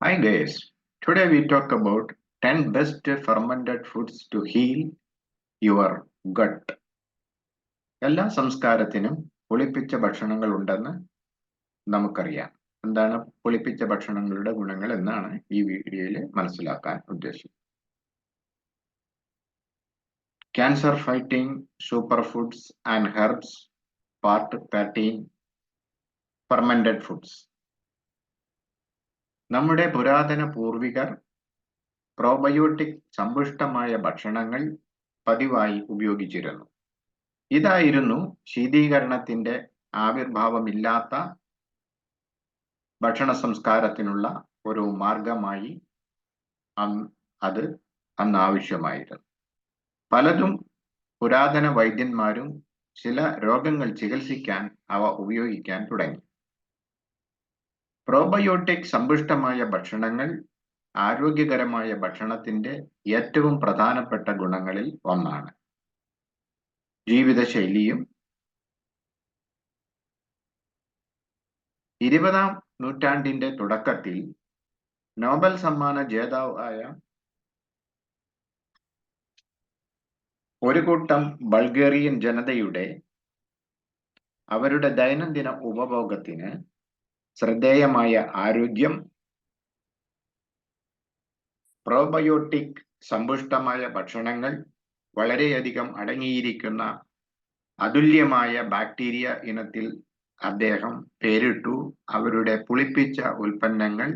Hi guys, today we talk about 10 best fermented foods to heal your gut. എല്ലാ സംസ്കാരത്തിനും പുളിപ്പിച്ച ഭക്ഷണങ്ങൾ ഉണ്ടെന്ന് നമുക്കറിയാം. എന്താണ് പുളിപ്പിച്ച ഭക്ഷണങ്ങളുടെ ഗുണങ്ങൾ എന്നാണ് ഈ വീഡിയോയിൽ മനസ്സിലാക്കാൻ ഉദ്ദേശിക്കുന്നത്. Cancer fighting super foods and herbs part thirteen fermented foods നമ്മുടെ പുരാതന പൂർവികർ പ്രോബയോട്ടിക് സമ്പുഷ്ടമായ ഭക്ഷണങ്ങൾ പതിവായി ഉപയോഗിച്ചിരുന്നു. ഇതായിരുന്നു ശീതീകരണത്തിന്റെ ആവിർഭാവമില്ലാത്ത ഭക്ഷണ സംസ്കാരത്തിനുള്ള ഒരു മാർഗമായി അത് അന്ന് ആവശ്യമായിരുന്നു. പലതും പുരാതന വൈദ്യന്മാരും ചില രോഗങ്ങൾ ചികിത്സിക്കാൻ അവ ഉപയോഗിക്കാൻ തുടങ്ങി. പ്രോബയോട്ടിക് സമ്പുഷ്ടമായ ഭക്ഷണങ്ങൾ ആരോഗ്യകരമായ ഭക്ഷണത്തിന്റെ ഏറ്റവും പ്രധാനപ്പെട്ട ഗുണങ്ങളിൽ ഒന്നാണ്. ജീവിതശൈലിയും ഇരുപതാം നൂറ്റാണ്ടിന്റെ തുടക്കത്തിൽ നോബൽ സമ്മാന ജേതാവായ ഒരു കൂട്ടം ബൾഗേറിയൻ ജനതയുടെ അവരുടെ ദൈനംദിന ഉപഭോഗത്തിന് ശ്രദ്ധേയമായ ആരോഗ്യം പ്രോബയോട്ടിക് സമ്പുഷ്ടമായ ഭക്ഷണങ്ങൾ വളരെയധികം അടങ്ങിയിരിക്കുന്ന അതുല്യമായ ബാക്ടീരിയ ഇനത്തിൽ അദ്ദേഹം പേരിട്ടു. അവരുടെ പുളിപ്പിച്ച ഉൽപ്പന്നങ്ങൾ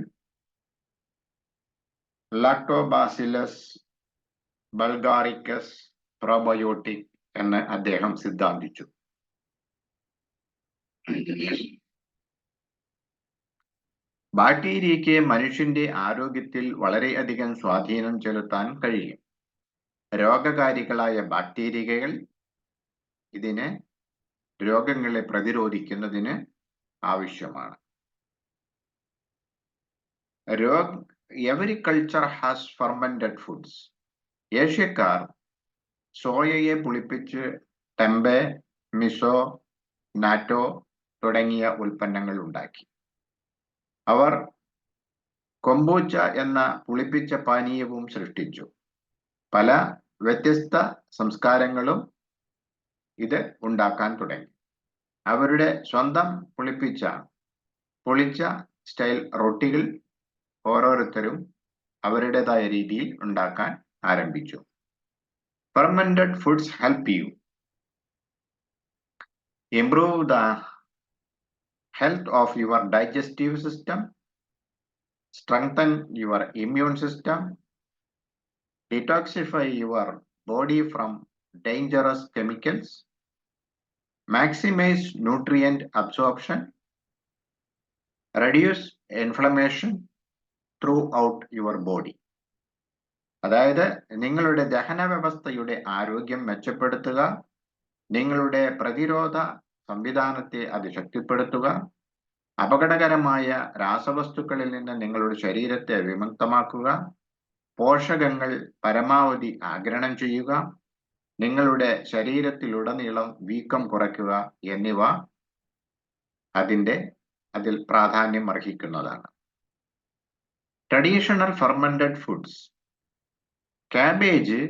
ലാക്ടോബാസിലസ് ബൾഗാറിക്കസ് പ്രോബയോട്ടിക് എന്ന് അദ്ദേഹം സിദ്ധാന്തിച്ചു. ബാക്ടീരിയയ്ക്ക് മനുഷ്യന്റെ ആരോഗ്യത്തിൽ വളരെയധികം സ്വാധീനം ചെലുത്താൻ കഴിയും. രോഗകാരികളായ ബാക്ടീരിയകൾ ഇതിന് രോഗങ്ങളെ പ്രതിരോധിക്കുന്നതിന് ആവശ്യമാണ്. രോഗ every culture has fermented foods ഏഷ്യക്കാർ സോയയെ പുളിപ്പിച്ച് ടെമ്പെ മിസോ നാറ്റോ തുടങ്ങിയ ഉൽപ്പന്നങ്ങൾ ഉണ്ടാക്കി. അവർ കൊമ്പൂച്ച എന്ന പുളിപ്പിച്ച പാനീയവും സൃഷ്ടിച്ചു. പല വ്യത്യസ്ത സംസ്കാരങ്ങളും ഇത് ഉണ്ടാക്കാൻ തുടങ്ങി. അവരുടെ സ്വന്തം പുളിപ്പിച്ച പൊളിച്ച സ്റ്റൈൽ റൊട്ടികൾ ഓരോരുത്തരും അവരുടേതായ രീതിയിൽ ഉണ്ടാക്കാൻ ആരംഭിച്ചു. Permanent foods help you improve the health of your digestive system, strengthen your immune system, detoxify your body from dangerous chemicals, maximize nutrient absorption, reduce inflammation throughout your body. അതായത് നിങ്ങളുടെ ദഹന വ്യവസ്ഥയുടെ ആരോഗ്യം മെച്ചപ്പെടുത്തുക നിങ്ങളുടെ പ്രതിരോധ സംവിധാനത്തെ അത് ശക്തിപ്പെടുത്തുക. അപകടകരമായ രാസവസ്തുക്കളിൽ നിന്ന് നിങ്ങളുടെ ശരീരത്തെ വിമുക്തമാക്കുക. പോഷകങ്ങൾ പരമാവധി ആഗിരണം ചെയ്യുക. നിങ്ങളുടെ ശരീരത്തിലുടനീളം വീക്കം കുറയ്ക്കുക എന്നിവ അതിന്റെ അതിൽ പ്രാധാന്യം അർഹിക്കുന്നതാണ്. ട്രഡീഷണൽ ഫെർമെന്റഡ് ഫുഡ്സ് കാബേജ്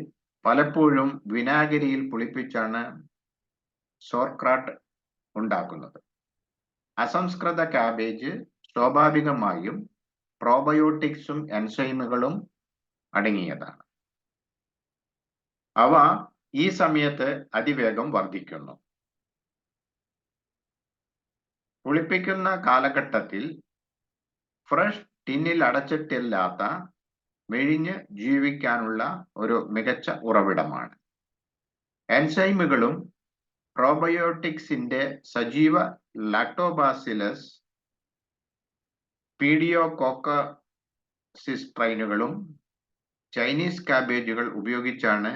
പലപ്പോഴും വിനാഗിരിയിൽ പുളിപ്പിച്ചാണ് സോർക്രാട്ട് ഉണ്ടാക്കുന്നത്. അസംസ്കൃത കാബേജ് സ്വാഭാവികമായും പ്രോബയോട്ടിക്സും എൻസൈമുകളും അടങ്ങിയതാണ്. അവ ഈ സമയത്ത് അതിവേഗം വർദ്ധിക്കുന്നു. പുളിപ്പിക്കുന്ന കാലഘട്ടത്തിൽ ഫ്രഷ് ടിന്നിൽ അടച്ചിട്ടില്ലാത്ത മെഴിഞ്ഞ് ജീവിക്കാനുള്ള ഒരു മികച്ച ഉറവിടമാണ്. എൻസൈമുകളും പ്രോബയോട്ടിക്സിന്റെ സജീവ ലാക്ടോബാസിലസ് പീഡിയോകോക്കസിസ്ട്രൈനുകളും ചൈനീസ് കാബേജുകൾ ഉപയോഗിച്ചാണ്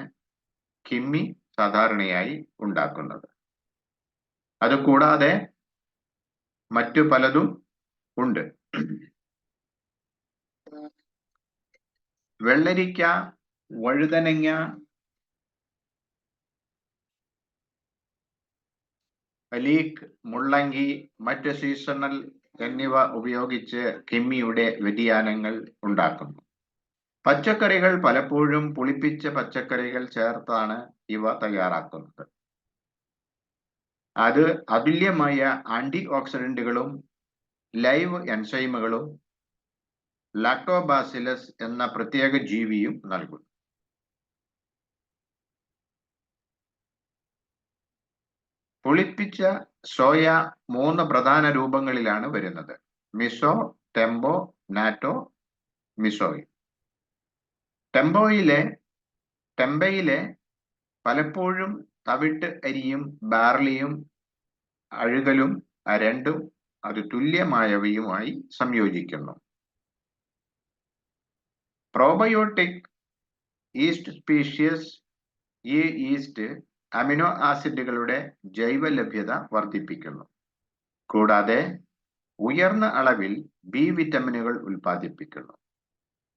കിമ്മി സാധാരണയായി ഉണ്ടാക്കുന്നത്. അതുകൂടാതെ മറ്റു പലതും ഉണ്ട്. വെള്ളരിക്ക വഴുതനങ്ങ ലീക്ക് മുള്ളങ്കി മറ്റ് സീസണൽ എന്നിവ ഉപയോഗിച്ച് കിമ്മിയുടെ വ്യതിയാനങ്ങൾ ഉണ്ടാക്കുന്നു. പച്ചക്കറികൾ പലപ്പോഴും പുളിപ്പിച്ച പച്ചക്കറികൾ ചേർത്താണ് ഇവ തയ്യാറാക്കുന്നത്. അത് അതുല്യമായ ആന്റി ഓക്സിഡന്റുകളും ലൈവ് എൻസൈമുകളും ലാക്ടോബാസിലസ് എന്ന പ്രത്യേക ജീവിയും നൽകുന്നു. പുളിപ്പിച്ച സോയ മൂന്ന് പ്രധാന രൂപങ്ങളിലാണ് വരുന്നത്. മിസോ ടെമ്പോ നാറ്റോ മിസോയി. ടെമ്പോയിലെ ടെമ്പയിലെ പലപ്പോഴും തവിട്ട് അരിയും ബാർലിയും അഴുകലും രണ്ടും അത് തുല്യമായവയുമായി സംയോജിക്കുന്നു. പ്രോബയോട്ടിക് ഈസ്റ്റ് സ്പീഷ്യസ് ഈ ഈസ്റ്റ് അമിനോ ആസിഡുകളുടെ ജൈവ ലഭ്യത വർദ്ധിപ്പിക്കുന്നു. കൂടാതെ ഉയർന്ന അളവിൽ ബി വിറ്റമിനുകൾ ഉൽപ്പാദിപ്പിക്കുന്നു.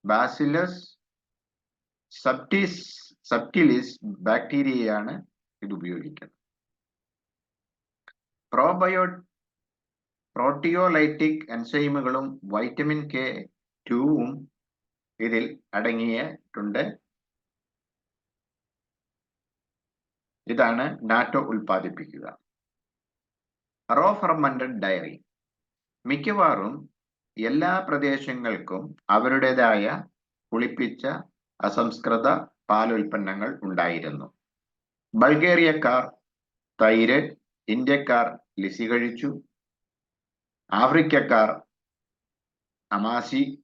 ബാസിലസ് സബ്റ്റിസ് സബ്റ്റിലിസ് ബാക്ടീരിയയാണ് ഇത് ഉപയോഗിക്കുന്നത്. പ്രോബയോ പ്രോട്ടിയോലൈറ്റിക് എൻസൈമുകളും വൈറ്റമിൻ കെ ടൂവും ഇതിൽ അടങ്ങിയിട്ടുണ്ട്. ഇതാണ് നാറ്റോ ഉൽപ്പാദിപ്പിക്കുക. Raw fermented dairy. മിക്കവാറും എല്ലാ പ്രദേശങ്ങൾക്കും അവരുടേതായ കുളിപ്പിച്ച അസംസ്കൃത പാലുൽപ്പന്നങ്ങൾ ഉണ്ടായിരുന്നു. ബൾഗേറിയക്കാർ തൈര് ഇന്ത്യക്കാർ ലിസി കഴിച്ചു. ആഫ്രിക്കക്കാർ അമാസി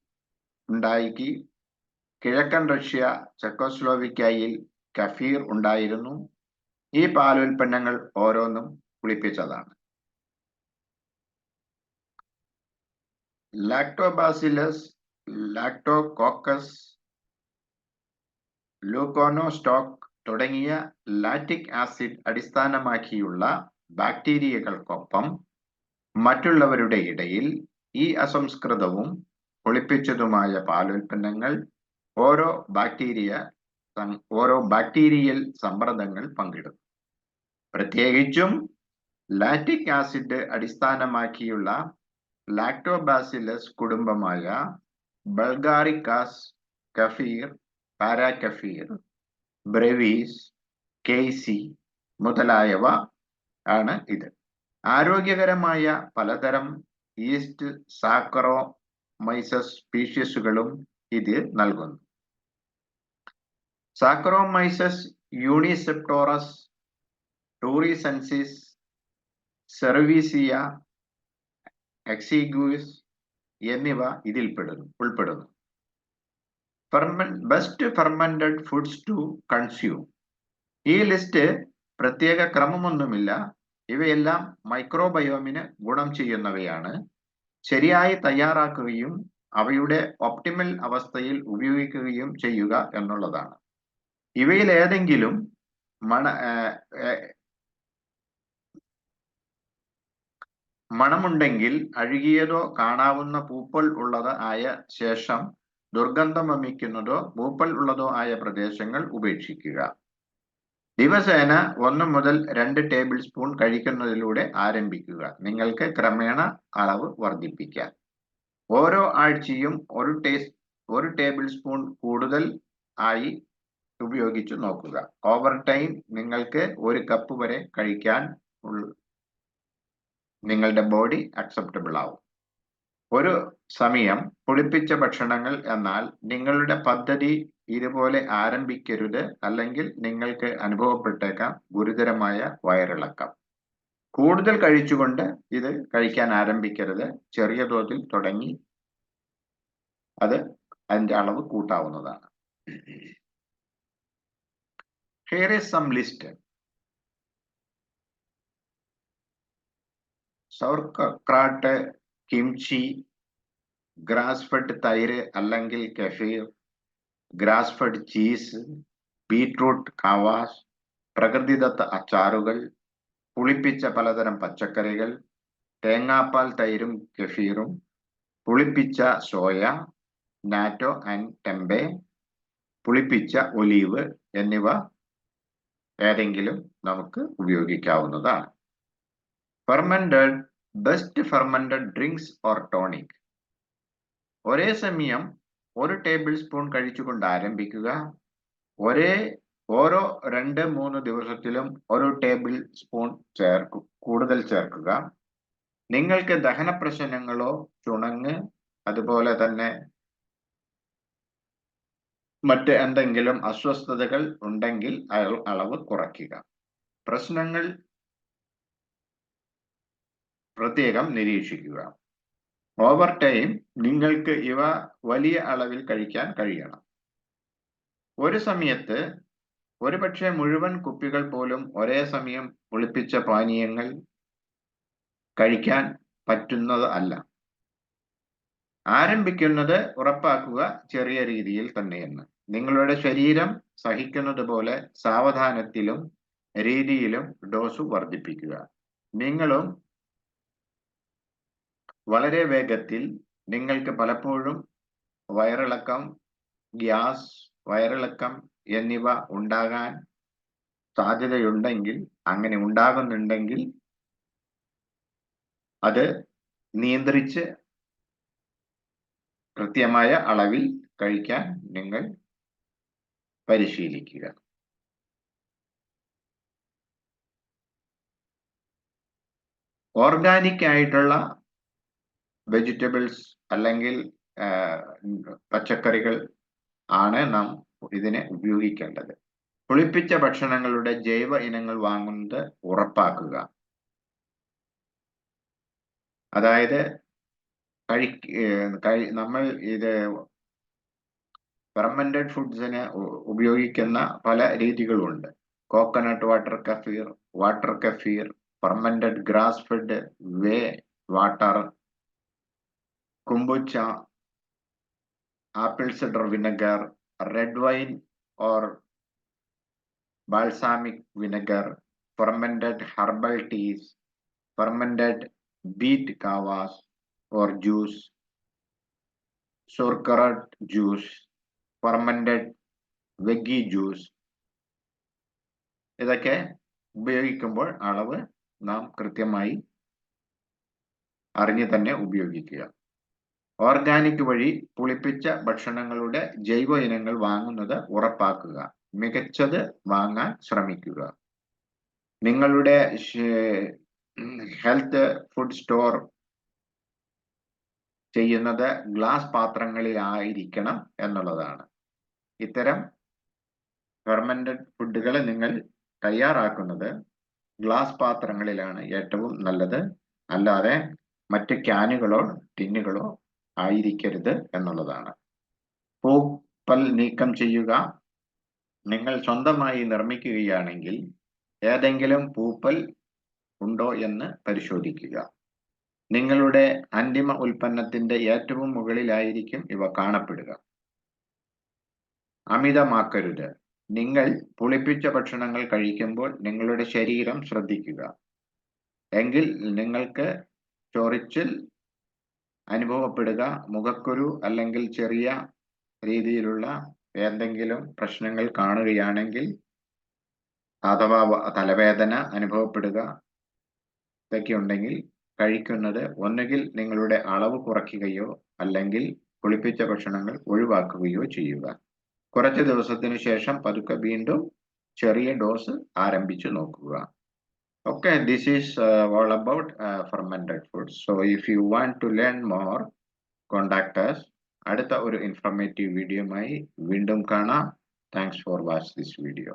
ഉണ്ടാക്കി. കിഴക്കൻ റഷ്യ ചെക്കോസ്ലോവിക്കയിൽ കഫീർ ഉണ്ടായിരുന്നു. ഈ പാലുൽപ്പന്നങ്ങൾ ഓരോന്നും പുളിപ്പിച്ചതാണ് ലാക്ടോബാസിലസ് ലാക്ടോകോക്കസ് ലൂക്കോനോസ്റ്റോക്ക് തുടങ്ങിയ ലാറ്റിക് ആസിഡ് അടിസ്ഥാനമാക്കിയുള്ള ബാക്ടീരിയകൾക്കൊപ്പം മറ്റുള്ളവരുടെ ഇടയിൽ ഈ അസംസ്കൃതവും പുളിപ്പിച്ചതുമായ പാലുൽപ്പന്നങ്ങൾ ഓരോ ബാക്ടീരിയ ഓരോ ബാക്ടീരിയൽ സമ്മർദ്ദങ്ങൾ പങ്കിടുന്നു. പ്രത്യേകിച്ചും ലാറ്റിക് ആസിഡ് അടിസ്ഥാനമാക്കിയുള്ള lactobacillus കുടുംബമായ bulgaricus kefir parakefir brevis casei മുതലായവ ആണ് ഇത്. ആരോഗ്യകരമായ പലതരം ഈസ്റ്റ് സാക്കറോ മൈസസ് സ്പീഷ്യസുകളും ഇത് നൽകുന്നു. സാക്രോമൈസസ് യൂണിസെപ്റ്റോറസ് ടൂറിസെൻസിസ് സെർവീസിയ എക്സിഗ്യൂസ് എന്നിവ ഇതിൽപ്പെടുന്നു ഉൾപ്പെടുന്നു. Best fermented foods to consume ഈ ലിസ്റ്റ് പ്രത്യേക ക്രമമൊന്നുമില്ല. ഇവയെല്ലാം മൈക്രോബയോമിന് ഗുണം ചെയ്യുന്നവയാണ്. ശരിയായി തയ്യാറാക്കുകയും അവയുടെ ഒപ്റ്റിമൽ അവസ്ഥയിൽ ഉപയോഗിക്കുകയും ചെയ്യുക എന്നുള്ളതാണ്. ഇവയിൽ ഏതെങ്കിലും മണ മണമുണ്ടെങ്കിൽ അഴുകിയതോ കാണാവുന്ന പൂപ്പൽ ഉള്ളത് ആയ ശേഷം ദുർഗന്ധം വമിക്കുന്നതോ പൂപ്പൽ ഉള്ളതോ ആയ പ്രദേശങ്ങൾ ഉപേക്ഷിക്കുക. ദിവസേന ഒന്ന് മുതൽ രണ്ട് ടേബിൾ സ്പൂൺ കഴിക്കുന്നതിലൂടെ ആരംഭിക്കുക. നിങ്ങൾക്ക് ക്രമേണ അളവ് വർദ്ധിപ്പിക്കാം. ഓരോ ആഴ്ചയും ഒരു ടേസ് ഒരു ടേബിൾ സ്പൂൺ കൂടുതൽ ആയി ഉപയോഗിച്ചു നോക്കുക. ഓവർ ടൈം നിങ്ങൾക്ക് ഒരു കപ്പ് വരെ കഴിക്കാൻ നിങ്ങളുടെ ബോഡി അക്സെപ്റ്റബിൾ ആവും. ഒരു സമയം പുളിപ്പിച്ച ഭക്ഷണങ്ങൾ എന്നാൽ നിങ്ങളുടെ പദ്ധതി ഇതുപോലെ ആരംഭിക്കരുത് അല്ലെങ്കിൽ നിങ്ങൾക്ക് അനുഭവപ്പെട്ടേക്കാം ഗുരുതരമായ വയറിളക്കം. കൂടുതൽ കഴിച്ചുകൊണ്ട് ഇത് കഴിക്കാൻ ആരംഭിക്കരുത്. ചെറിയ തോതിൽ തുടങ്ങി അത് അതിന്റെ അളവ് കൂട്ടാവുന്നതാണ്. Here is some list sauerkraut kimchi grass fed തൈര് അല്ലെങ്കിൽ kefir grassfed cheese beetroot kvass പ്രകൃതിദത്ത അച്ചാറുകൾ പുളിപ്പിച്ച പലതരം പച്ചക്കറികൾ തേങ്ങാപ്പാൽ തൈരും കഫീറും പുളിപ്പിച്ച സോയ നാറ്റോ ആൻഡ് ടെമ്പെ പുളിപ്പിച്ച ഒലീവ് എന്നിവ ഏതെങ്കിലും നമുക്ക് ഉപയോഗിക്കാവുന്നതാണ്. Fermented best fermented drinks or tonic ഒരേ സമയം ഒരു ടേബിൾ സ്പൂൺ കഴിച്ചുകൊണ്ട് ആരംഭിക്കുക. ഒരേ ഓരോ രണ്ട് മൂന്ന് ദിവസത്തിലും ഒരു ടേബിൾ സ്പൂൺ ചേർക്കു കൂടുതൽ ചേർക്കുക. നിങ്ങൾക്ക് ദഹന പ്രശ്നങ്ങളോ ചുണങ്ങ് അതുപോലെ തന്നെ മറ്റ് എന്തെങ്കിലും അസ്വസ്ഥതകൾ ഉണ്ടെങ്കിൽ അളവ് കുറയ്ക്കുക. പ്രശ്നങ്ങൾ പ്രത്യേകം നിരീക്ഷിക്കുക. ഓവർ ടൈം നിങ്ങൾക്ക് ഇവ വലിയ അളവിൽ കഴിക്കാൻ കഴിയണം. ഒരു സമയത്ത് ഒരുപക്ഷെ മുഴുവൻ കുപ്പികൾ പോലും ഒരേ സമയം ഒളിപ്പിച്ച പാനീയങ്ങൾ കഴിക്കാൻ പറ്റുന്നത് അല്ല. ആരംഭിക്കുന്നത് ഉറപ്പാക്കുക ചെറിയ രീതിയിൽ തന്നെയെന്ന് നിങ്ങളുടെ ശരീരം സഹിക്കുന്നത് പോലെ സാവധാനത്തിലും രീതിയിലും ഡോസ് വർദ്ധിപ്പിക്കുക. നിങ്ങളും വളരെ വേഗത്തിൽ നിങ്ങൾക്ക് പലപ്പോഴും വയറിളക്കം ഗ്യാസ് വയറിളക്കം എന്നിവ ഉണ്ടാകാൻ സാധ്യതയുണ്ടെങ്കിൽ അങ്ങനെ ഉണ്ടാകുന്നുണ്ടെങ്കിൽ അത് നിയന്ത്രിച്ച് കൃത്യമായ അളവിൽ കഴിക്കാൻ നിങ്ങൾ പരിശീലിക്കുക. ഓർഗാനിക് ആയിട്ടുള്ള വെജിറ്റബിൾസ് അല്ലെങ്കിൽ പച്ചക്കറികൾ ആണ് നാം ഇതിനെ ഉപയോഗിക്കേണ്ടത്. പുളിപ്പിച്ച ഭക്ഷണങ്ങളുടെ ജൈവ ഇനങ്ങൾ വാങ്ങുന്നത് ഉറപ്പാക്കുക. അതായത് കഴി നമ്മൾ ഇത് ഫെർമെന്റഡ് ഫുഡ്സിന് ഉപയോഗിക്കുന്ന പല രീതികളുണ്ട്. Coconut water kefir water kefir fermented grass fed whey water kombucha apple cider vinegar red wine or balsamic vinegar, fermented herbal teas, fermented beet kavas or juice, sauerkraut juice, fermented veggie juice. ഇതൊക്കെ ഉപയോഗിക്കുമ്പോൾ അളവ് നാം കൃത്യമായി അറിഞ്ഞു തന്നെ ഉപയോഗിക്കുക organic വഴി പുളിപ്പിച്ച ഭക്ഷണങ്ങളുടെ ജൈവ ഇനങ്ങൾ വാങ്ങുന്നത് ഉറപ്പാക്കുക. മികച്ചത് വാങ്ങാൻ ശ്രമിക്കുക. നിങ്ങളുടെ ഹെൽത്ത് ഫുഡ് സ്റ്റോർ ചെയ്യുന്നത് ഗ്ലാസ് പാത്രങ്ങളിൽ ആയിരിക്കണം എന്നുള്ളതാണ്. ഇത്തരം ഫെർമെന്റഡ് ഫുഡുകൾ നിങ്ങൾ തയ്യാറാക്കുന്നത് ഗ്ലാസ് പാത്രങ്ങളിലാണ് ഏറ്റവും നല്ലത്. അല്ലാതെ മറ്റ് ക്യാനുകളോ ടിന്നുകളോ ആയിരിക്കരുത് എന്നുള്ളതാണ്. പൂപ്പൽ നീക്കം ചെയ്യുക. നിങ്ങൾ സ്വന്തമായി നിർമ്മിക്കുകയാണെങ്കിൽ ഏതെങ്കിലും പൂപ്പൽ ഉണ്ടോ എന്ന് പരിശോധിക്കുക. നിങ്ങളുടെ അന്തിമ ഉൽപ്പന്നത്തിന്റെ ഏറ്റവും മുകളിലായിരിക്കും ഇവ കാണപ്പെടുക. അമിതമാക്കരുത്. നിങ്ങൾ പുളിപ്പിച്ച ഭക്ഷണങ്ങൾ കഴിക്കുമ്പോൾ നിങ്ങളുടെ ശരീരം ശ്രദ്ധിക്കുക. എങ്കിൽ നിങ്ങൾക്ക് ചൊറിച്ചിൽ അനുഭവപ്പെടുക മുഖക്കുരു അല്ലെങ്കിൽ ചെറിയ രീതിയിലുള്ള എന്തെങ്കിലും പ്രശ്നങ്ങൾ കാണുകയാണെങ്കിൽ അഥവാ തലവേദന അനുഭവപ്പെടുക ഇതൊക്കെ ഉണ്ടെങ്കിൽ കഴിക്കുന്നത് ഒന്നുകിൽ നിങ്ങളുടെ അളവ് കുറയ്ക്കുകയോ അല്ലെങ്കിൽ കുളിപ്പിച്ച ഭക്ഷണങ്ങൾ ഒഴിവാക്കുകയോ ചെയ്യുക. കുറച്ച് ദിവസത്തിനു ശേഷം പതുക്കെ വീണ്ടും ചെറിയ ഡോസ് ആരംഭിച്ചു നോക്കുക. okay this is all about fermented foods so if you want to learn more contactors അടുത്ത ഒരു ഇൻഫർമേറ്റീവ് വീഡിയോയുമായി വീണ്ടും കാണാം thanks for watch this video